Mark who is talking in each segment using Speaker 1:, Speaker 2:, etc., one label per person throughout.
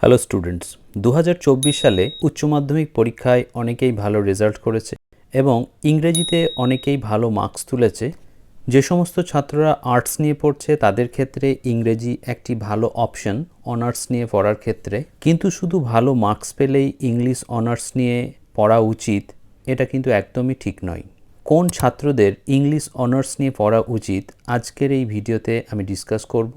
Speaker 1: Hello students দু হাজার চব্বিশ সালে উচ্চ মাধ্যমিক পরীক্ষায় অনেকেই ভালো রেজাল্ট করেছে এবং ইংরেজিতে অনেকেই ভালো মার্কস তুলেছে। যে সমস্ত ছাত্ররা আর্টস নিয়ে পড়ছে, তাদের ক্ষেত্রে ইংরেজি একটি ভালো অপশন অনার্স নিয়ে পড়ার ক্ষেত্রে। কিন্তু শুধু ভালো মার্কস পেলেই ইংলিশ অনার্স নিয়ে পড়া উচিত, এটা কিন্তু একদমই ঠিক নয়। কোন ছাত্রদের ইংলিশ অনার্স নিয়ে পড়া উচিত, আজকের এই ভিডিওতে আমি ডিসকাস করব।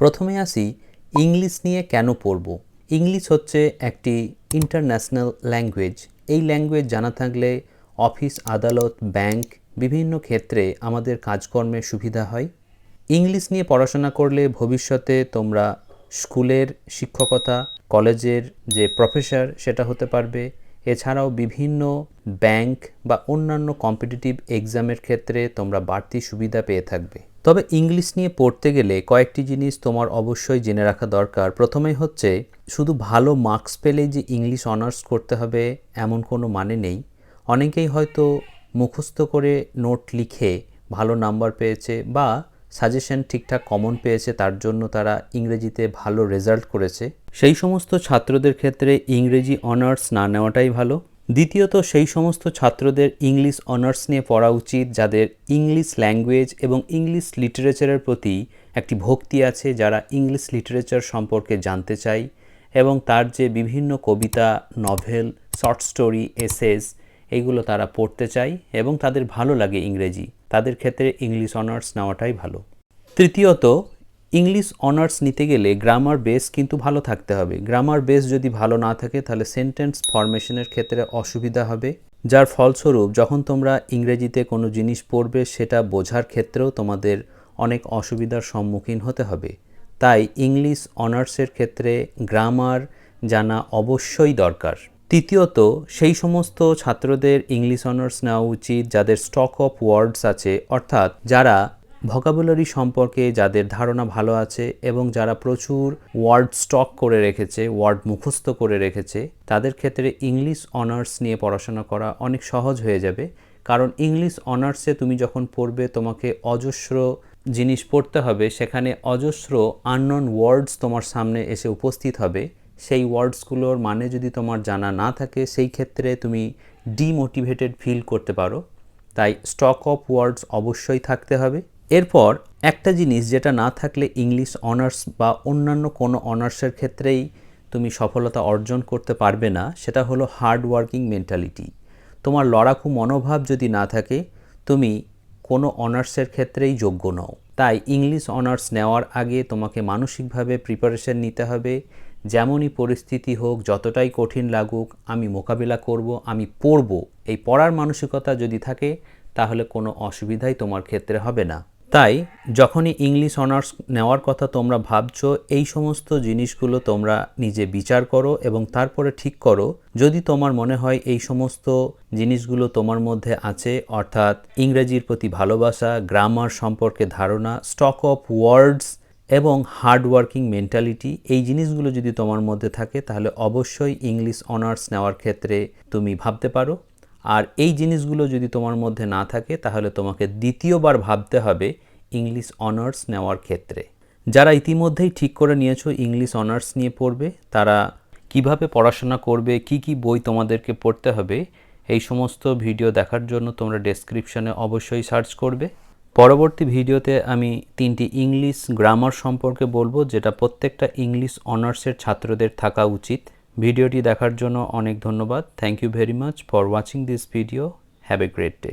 Speaker 1: প্রথমে আসি ইংলিশ নিয়ে কেন পড়ব? ইংলিশ হচ্ছে একটি ইন্টারন্যাশনাল ল্যাঙ্গুয়েজ। এই ল্যাঙ্গুয়েজ জানা থাকলে অফিস, আদালত, ব্যাংক, বিভিন্ন ক্ষেত্রে আমাদের কাজকর্মে সুবিধা হয়। ইংলিশ নিয়ে পড়াশোনা করলে ভবিষ্যতে তোমরা স্কুলের শিক্ষকতা, কলেজের যে প্রফেসর সেটা হতে পারবে। এছাড়াও বিভিন্ন ব্যাংক বা অন্যান্য কম্পিটিটিভ এক্সামের ক্ষেত্রে তোমরা বাড়তি সুবিধা পেয়ে থাকবে। তবে ইংলিশ নিয়ে পড়তে গেলে কয়েকটি জিনিস তোমার অবশ্যই জেনে রাখা দরকার। প্রথমেই হচ্ছে, শুধু ভালো মার্কস পেলেই যে ইংলিশ অনার্স করতে হবে এমন কোনো মানে নেই। অনেকেই হয়তো মুখস্থ করে নোট লিখে ভালো নাম্বার পেয়েছে বা সাজেশন ঠিকঠাক কমন পেয়েছে, তার জন্য তারা ইংরেজিতে ভালো রেজাল্ট করেছে। সেই সমস্ত ছাত্রদের ক্ষেত্রে ইংরেজি অনার্স না নেওয়াটাই ভালো। দ্বিতীয়ত, সেই সমস্ত ছাত্রদের ইংলিশ অনার্স নিয়ে পড়া উচিত যাদের ইংলিশ ল্যাঙ্গুয়েজ এবং ইংলিশ লিটারেচারের প্রতি একটি ভক্তি আছে যারা ইংলিশ লিটারেচার সম্পর্কে জানতে চায় এবং তার যে বিভিন্ন কবিতা, নভেল, শর্ট স্টোরি, এসেস এইগুলো তারা পড়তে চায় এবং তাদের ভালো লাগে ইংরেজি। তাদের ক্ষেত্রে ইংলিশ অনার্স নেওয়াটাই ভালো। তৃতীয়ত ইংলিশ অনার্স নিতে গেলে গ্রামার বেস কিন্তু ভালো থাকতে হবে। গ্রামার বেস যদি ভালো না থাকে, তাহলে সেন্টেন্স ফরমেশনের ক্ষেত্রে অসুবিধা হবে, যার ফলস্বরূপ যখন তোমরা ইংরেজিতে কোনো জিনিস পড়বে, সেটা বোঝার ক্ষেত্রেও তোমাদের অনেক অসুবিধার সম্মুখীন হতে হবে। তাই ইংলিশ অনার্সের ক্ষেত্রে গ্রামার জানা অবশ্যই দরকার। তৃতীয়ত, সেই সমস্ত ছাত্রদের ইংলিশ অনার্স নেওয়া উচিত যাদের স্টক অফ ওয়ার্ডস আছে, অর্থাৎ যারা ভকাবুলারি সম্পর্কে যাদের ধারণা ভালো আছে এবং যারা প্রচুর ওয়ার্ড স্টক করে রেখেছে ওয়ার্ড মুখস্থ করে রেখেছে, তাদের ক্ষেত্রে ইংলিশ অনার্স নিয়ে পড়াশোনা করা অনেক সহজ হয়ে যাবে। কারণ ইংলিশ অনার্সে তুমি যখন পড়বে, তোমাকে অজস্র জিনিস পড়তে হবে। সেখানে অজস্র আননন ওয়ার্ডস তোমার সামনে এসে উপস্থিত হবে। সেই ওয়ার্ডসগুলোর মানে যদি তোমার জানা না থাকে, সেই ক্ষেত্রে তুমি ডিমোটিভেটেড ফিল করতে পারো। তাই স্টক অফ ওয়ার্ডস অবশ্যই থাকতে হবে। এরপর একটা জিনিস যেটা না থাকলে ইংলিশ অনার্স বা অন্যান্য কোনো অনার্সের ক্ষেত্রেই তুমি সফলতা অর্জন করতে পারবে না, সেটা হলো হার্ড ওয়ার্কিং মেন্টালিটি তোমার লড়াকু মনোভাব যদি না থাকে, তুমি কোনো অনার্সের ক্ষেত্রেই যোগ্য নও। তাই ইংলিশ অনার্স নেওয়ার আগে তোমাকে মানসিকভাবে প্রিপারেশন নিতে হবে। যেমনই পরিস্থিতি হোক, যতটাই কঠিন লাগুক, আমি মোকাবিলা করব, আমি পড়ব। এই পড়ার মানসিকতা যদি থাকে, তাহলে কোনো অসুবিধাই তোমার ক্ষেত্রে হবে না। তাই, যখনই ইংলিশ অনার্স নেওয়ার কথা তোমরা ভাবছ, এই সমস্ত জিনিসগুলো তোমরা নিজে বিচার করো এবং তারপরে ঠিক করো। যদি তোমার মনে হয় এই সমস্ত জিনিসগুলো তোমার মধ্যে আছে, অর্থাৎ ইংরেজির প্রতি ভালোবাসা গ্রামার সম্পর্কে ধারণা স্টক অফ ওয়ার্ডস এবং হার্ড ওয়ার্কিং মেন্টালিটি এই জিনিসগুলো যদি তোমার মধ্যে থাকে, তাহলে অবশ্যই ইংলিশ অনার্স নেওয়ার ক্ষেত্রে তুমি ভাবতে পারো। আর এই জিনিসগুলো যদি তোমার মধ্যে না থাকে, তাহলে তোমাকে দ্বিতীয়বার ভাবতে হবে ইংলিশ অনার্স নেওয়ার ক্ষেত্রে। যারা ইতিমধ্যেই ঠিক করে নিয়েছো ইংলিশ অনার্স নিয়ে পড়বে, তারা কীভাবে পড়াশোনা করবে, কি কি বই তোমাদেরকে পড়তে হবে, এই সমস্ত ভিডিও দেখার জন্য তোমরা ডেসক্রিপশনে অবশ্যই সার্চ করবে। পরবর্তী ভিডিওতে আমি তিনটি ইংলিশ গ্রামার সম্পর্কে বলব, যেটা প্রত্যেকটা ইংলিশ অনার্সের ছাত্রদের থাকা উচিত। ভিডিওটি দেখার জন্য অনেক ধন্যবাদ। Thank you very much for watching this video have a great day